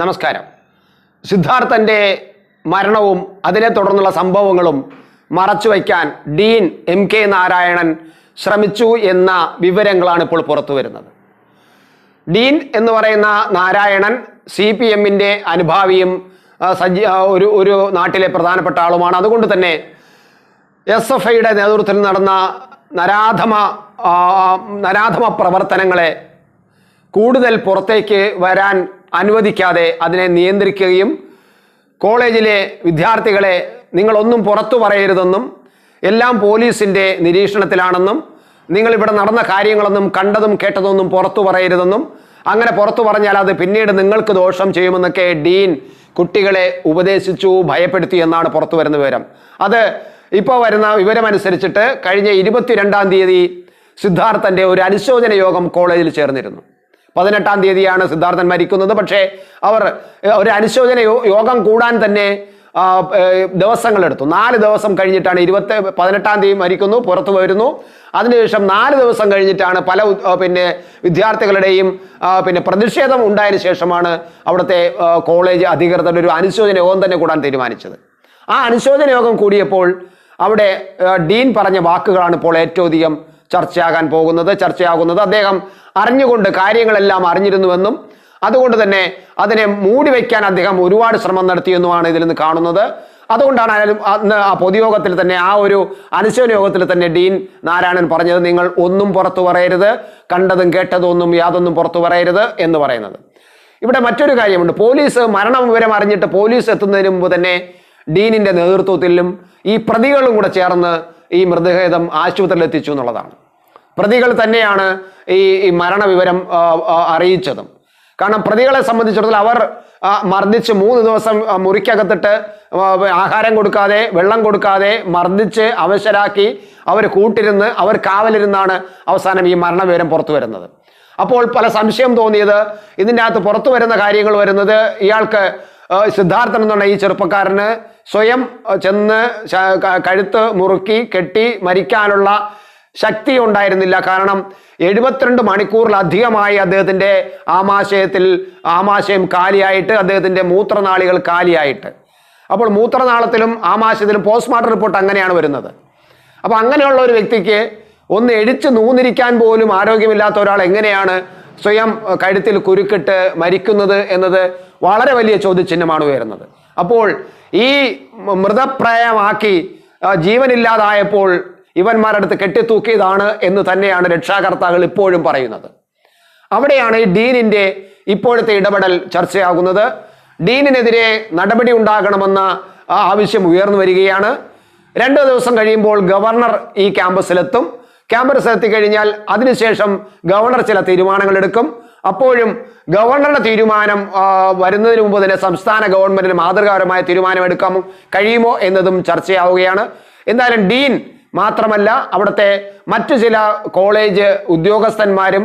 നമസ്കാരം. സിദ്ധാർത്ഥന്റെ മരണവും അതിനെ തുടർന്നുള്ള സംഭവങ്ങളും മറച്ചുവയ്ക്കാൻ ഡീൻ എം കെ നാരായണൻ ശ്രമിച്ചു എന്ന വിവരങ്ങളാണ് ഇപ്പോൾ പുറത്തു വരുന്നത്. ഡീൻ എന്ന് പറയുന്ന നാരായണൻ സി പി എമ്മിന്റെ അനുഭാവിയും സജ്ജ ഒരു ഒരു നാട്ടിലെ പ്രധാനപ്പെട്ട ആളുമാണ്. അതുകൊണ്ട് തന്നെ എസ് എഫ് ഐയുടെ നേതൃത്വത്തിൽ നടന്ന നരാധമ നരാധമ പ്രവർത്തനങ്ങളെ കൂടുതൽ പുറത്തേക്ക് വരാൻ അനുവദിക്കാതെ അതിനെ നിയന്ത്രിക്കുകയും കോളേജിലെ വിദ്യാർത്ഥികളെ നിങ്ങളൊന്നും പുറത്തു പറയരുതെന്നും എല്ലാം പോലീസിന്റെ നിരീക്ഷണത്തിലാണെന്നും നിങ്ങളിവിടെ നടന്ന കാര്യങ്ങളൊന്നും കണ്ടതും കേട്ടതൊന്നും പുറത്തു പറയരുതെന്നും അങ്ങനെ പുറത്തു പറഞ്ഞാൽ അത് പിന്നീട് നിങ്ങൾക്ക് ദോഷം ചെയ്യുമെന്നൊക്കെ ഡീൻ കുട്ടികളെ ഉപദേശിച്ചു ഭയപ്പെടുത്തി എന്നാണ് പുറത്തു വരുന്ന വിവരം. അത് ഇപ്പോൾ വരുന്ന വിവരമനുസരിച്ചിട്ട് കഴിഞ്ഞ ഇരുപത്തിരണ്ടാം തീയതി സിദ്ധാർത്ഥന്റെ ഒരു അനുശോചന യോഗം കോളേജിൽ ചേർന്നിരുന്നു. പതിനെട്ടാം തീയതിയാണ് സിദ്ധാർത്ഥൻ മരിക്കുന്നത്. പക്ഷേ അവർ ഒരു അനുശോചന യോഗം കൂടാൻ തന്നെ ദിവസങ്ങളെടുത്തു. നാല് ദിവസം കഴിഞ്ഞിട്ടാണ് ഇരുപത്തി പതിനെട്ടാം തീയതി മരിക്കുന്നു പുറത്തു വരുന്നു. അതിനുശേഷം നാല് ദിവസം കഴിഞ്ഞിട്ടാണ് പല പിന്നെ വിദ്യാർത്ഥികളുടെയും പിന്നെ പ്രതിഷേധം ഉണ്ടായതിന് ശേഷമാണ് അവിടുത്തെ കോളേജ് അധികൃതർ ഒരു അനുശോചന യോഗം തന്നെ കൂടാൻ തീരുമാനിച്ചത്. ആ അനുശോചന യോഗം കൂടിയപ്പോൾ അവിടെ ഡീൻ പറഞ്ഞ വാക്കുകളാണ് ഇപ്പോൾ ഏറ്റവും അധികം ചർച്ചയാകാൻ പോകുന്നത് ചർച്ചയാകുന്നത് അദ്ദേഹം അറിഞ്ഞുകൊണ്ട് കാര്യങ്ങളെല്ലാം അറിഞ്ഞിരുന്നുവെന്നും അതുകൊണ്ട് തന്നെ അതിനെ മൂടി വയ്ക്കാൻ അദ്ദേഹം ഒരുപാട് ശ്രമം നടത്തിയെന്നുമാണ് ഇതിൽ നിന്ന് കാണുന്നത്. അതുകൊണ്ടാണ് അന്ന് ആ പൊതുയോഗത്തിൽ തന്നെ ആ ഒരു അനുശോചന യോഗത്തിൽ തന്നെ ഡീൻ നാരായണൻ പറഞ്ഞത് നിങ്ങൾ ഒന്നും പുറത്തു പറയരുത് കണ്ടതും കേട്ടതും ഒന്നും യാതൊന്നും പുറത്തു പറയരുത് എന്ന് പറയുന്നത്. ഇവിടെ മറ്റൊരു കാര്യമുണ്ട്. പോലീസ് മരണ വിവരം അറിഞ്ഞിട്ട് പോലീസ് എത്തുന്നതിന് മുമ്പ് തന്നെ ഡീനിന്റെ നേതൃത്വത്തിലും ഈ പ്രതികളും കൂടെ ചേർന്ന് ഈ മൃതദേഹം ആശുപത്രിയിൽ എത്തിച്ചു എന്നുള്ളതാണ്. പ്രതികൾ തന്നെയാണ് ഈ മരണവിവരം അറിയിച്ചതും. കാരണം പ്രതികളെ സംബന്ധിച്ചിടത്തോളം അവർ മർദ്ദിച്ച് മൂന്ന് ദിവസം മുറിക്കകത്തിട്ട് ആഹാരം കൊടുക്കാതെ വെള്ളം കൊടുക്കാതെ മർദ്ദിച്ച് അവശരാക്കി അവർ കൂട്ടിരുന്ന് അവർ കാവലിരുന്നാണ് അവസാനം ഈ മരണവിവരം പുറത്തു വരുന്നത്. അപ്പോൾ പല സംശയം തോന്നിയത് ഇതിന്റെ അകത്ത് പുറത്തു വരുന്ന കാര്യങ്ങൾ വരുന്നത് ഇയാൾക്ക് സിദ്ധാർത്ഥൻ എന്നുള്ള ഈ ചെറുപ്പക്കാരന് സ്വയം ചെന്ന് കഴുത്ത് മുറുക്കി കെട്ടി മരിക്കാനുള്ള ശക്തി ഉണ്ടായിരുന്നില്ല. കാരണം എഴുപത്തിരണ്ട് മണിക്കൂറിലധികമായി അദ്ദേഹത്തിന്റെ ആമാശയത്തിൽ ആമാശയം കാലിയായിട്ട് അദ്ദേഹത്തിന്റെ മൂത്രനാളികൾ കാലിയായിട്ട്. അപ്പോൾ മൂത്രനാളത്തിലും ആമാശയത്തിലും പോസ്റ്റ്മോർട്ടം റിപ്പോർട്ട് അങ്ങനെയാണ് വരുന്നത്. അപ്പോൾ അങ്ങനെയുള്ള ഒരു വ്യക്തിക്ക് ഒന്ന് എഴിച്ച് നൂന്നിരിക്കാൻ പോലും ആരോഗ്യമില്ലാത്ത ഒരാൾ എങ്ങനെയാണ് സ്വയം കഴുത്തിൽ കുരുക്കിട്ട് മരിക്കുന്നത് എന്നത് വളരെ വലിയ ചോദ്യചിഹ്നമാണ് ഉയരുന്നത്. അപ്പോൾ ഈ മൃതപ്രയമാക്കി ജീവനില്ലാതായപ്പോൾ ഇവന്മാരടുത്ത് കെട്ടിത്തൂക്കിയതാണ് എന്ന് തന്നെയാണ് രക്ഷാകർത്താക്കൾ ഇപ്പോഴും പറയുന്നത്. അവിടെയാണ് ഈ ഡീനിന്റെ ഇപ്പോഴത്തെ ഇടപെടൽ ചർച്ചയാകുന്നത്. ഡീനിനെതിരെ നടപടി ഉണ്ടാകണമെന്ന ആവശ്യം ഉയർന്നു വരികയാണ്. രണ്ടു ദിവസം കഴിയുമ്പോൾ ഗവർണർ ഈ ക്യാമ്പസിലെത്തും. ക്യാമ്പസ് എത്തിക്കഴിഞ്ഞാൽ അതിനുശേഷം ഗവർണർ ചില തീരുമാനങ്ങൾ എടുക്കും അപ്പോഴും ഗവർണറുടെ തീരുമാനം വരുന്നതിന് മുമ്പ് തന്നെ സംസ്ഥാന ഗവൺമെന്റിന് മാതൃകാപരമായ തീരുമാനം എടുക്കാൻ കഴിയുമോ എന്നതും ചർച്ചയാവുകയാണ്. എന്തായാലും ഡീൻ മാത്രമല്ല അവിടുത്തെ മറ്റു ചില കോളേജ് ഉദ്യോഗസ്ഥന്മാരും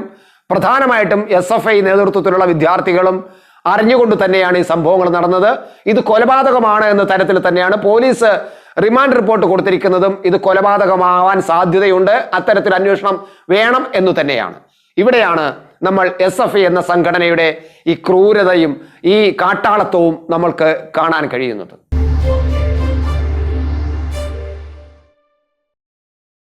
പ്രധാനമായിട്ടും എസ് എഫ് ഐ നേതൃത്വത്തിലുള്ള വിദ്യാർത്ഥികളും അറിഞ്ഞുകൊണ്ട് തന്നെയാണ് ഈ സംഭവങ്ങൾ നടന്നത്. ഇത് കൊലപാതകമാണ് എന്ന തരത്തിൽ തന്നെയാണ് പോലീസ് റിമാൻഡ് റിപ്പോർട്ട് കൊടുത്തിരിക്കുന്നതും ഇത് കൊലപാതകമാവാൻ സാധ്യതയുണ്ട്. അത്തരത്തിൽ അന്വേഷണം വേണം എന്ന് തന്നെയാണ്. ഇവിടെയാണ് നമ്മൾ എസ് എഫ് എന്ന സംഘടനയുടെ ഈ ക്രൂരതയും ഈ കാട്ടാളത്വവും നമ്മൾക്ക് കാണാൻ കഴിയുന്നത്.